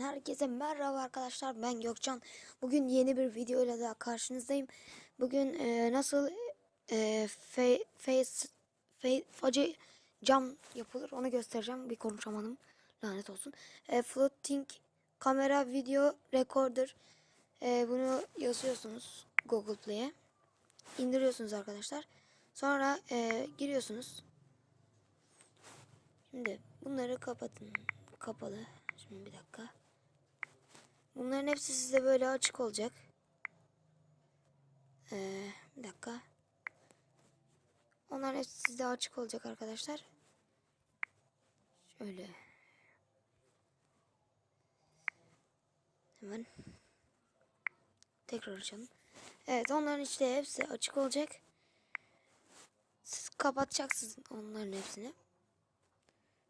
Herkese merhaba arkadaşlar ben Gökcan. Bugün yeni bir video ile daha karşınızdayım. Bugün e, nasıl e, face, fe, facı cam yapılır onu göstereceğim. Bir konuşamadım lanet olsun. E, floating kamera video recorder. E, bunu yazıyorsunuz Google Play'e. indiriyorsunuz arkadaşlar. Sonra e, giriyorsunuz. Şimdi bunları kapatın. Kapalı. Şimdi bir dakika. Bunların hepsi size böyle açık olacak. Ee, bir dakika. Onların hepsi sizde açık olacak arkadaşlar. Şöyle. Hemen. Tekrar açalım. Evet onların işte hepsi açık olacak. Siz kapatacaksınız onların hepsini.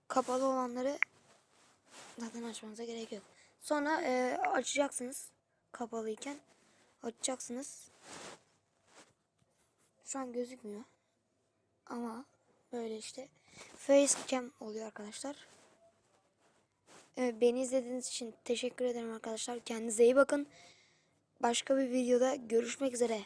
Kapalı olanları zaten açmanıza gerek yok. Sonra e, açacaksınız kapalıyken açacaksınız. Şu an gözükmüyor. Ama böyle işte facecam oluyor arkadaşlar. E, beni izlediğiniz için teşekkür ederim arkadaşlar. Kendinize iyi bakın. Başka bir videoda görüşmek üzere.